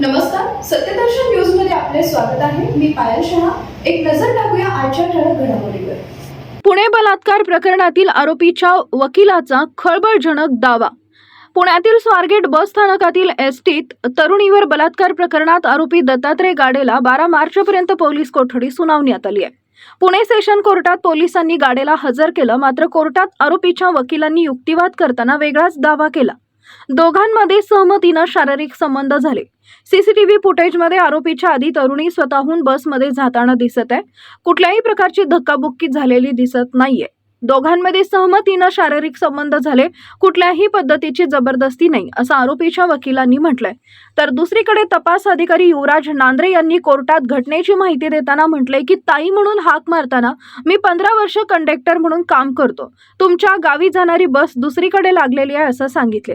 नमस्कार सत्यदर्शन न्यूजमध्ये आपले स्वागत आहे. मी पायल शहा. एक नजर टाकूया आजच्या ठळक घडामोडीवर. पुणे बलात्कार प्रकरणातील आरोपीच्या वकिलाचा खळबळजनक दावा. पुण्यातील स्वारगेट बस स्थानकातील एसटीत तरुणीवर बलात्कार प्रकरणात आरोपी दत्तात्रय गाडेला बारा मार्चपर्यंत पोलीस कोठडी सुनावण्यात आली आहे. पुणे सेशन कोर्टात पोलिसांनी गाडेला हजर केलं मात्र कोर्टात आरोपीच्या वकिलांनी युक्तिवाद करताना वेगळाच दावा केला. दोघांमध्ये सहमतीनं शारीरिक संबंध झाले. सीसीटीव्ही फुटेजमध्ये आरोपीच्या आधी तरुणी स्वतःहून बसमध्ये जाताना दिसत आहे. कुठल्याही प्रकारची धक्काबुक्की झालेली दिसत नाहीये. दोघांमध्ये सहमतीनं शारीरिक संबंध झाले कुठल्याही पद्धतीची जबरदस्ती नाही असं आरोपीच्या वकिलांनी म्हटलंय. तर दुसरीकडे तपास अधिकारी युवराज नांद्रे यांनी कोर्टात घटनेची माहिती देताना म्हटलंय की ताई म्हणून हाक मारताना मी पंधरा वर्ष कंडक्टर म्हणून काम करतो. तुमच्या गावी जाणारी बस दुसरीकडे लागलेली आहे असं सांगितले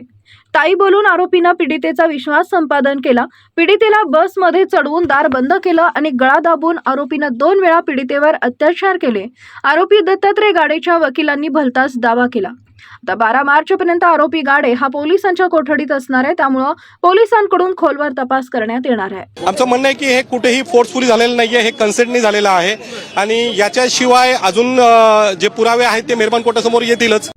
ताई बोलून आरोपीनं पीडितेचा विश्वास संपादन केला. पीडितेला बसमध्ये चढवून दार बंद केलं आणि गळा दाबून आरोपीनं दोन वेळा पीडितेवर अत्याचार केले. आरोपी दत्तात्रय गाडेच्या वकिलांनी भलताच दावा केला. आता बारा मार्च पर्यंत आरोपी गाडे हा पोलिसांच्या कोठडीत असणार आहे त्यामुळं पोलिसांकडून खोलवर तपास करण्यात येणार आहे. आमचं म्हणणं आहे की हे कुठेही फोर्सफुली झालेलं नाहीये हे कन्सेंटनी झालेलं आहे. आणि याच्याशिवाय अजून जे पुरावे आहेत ते मेहरबान कोर्टासमोर येतीलच.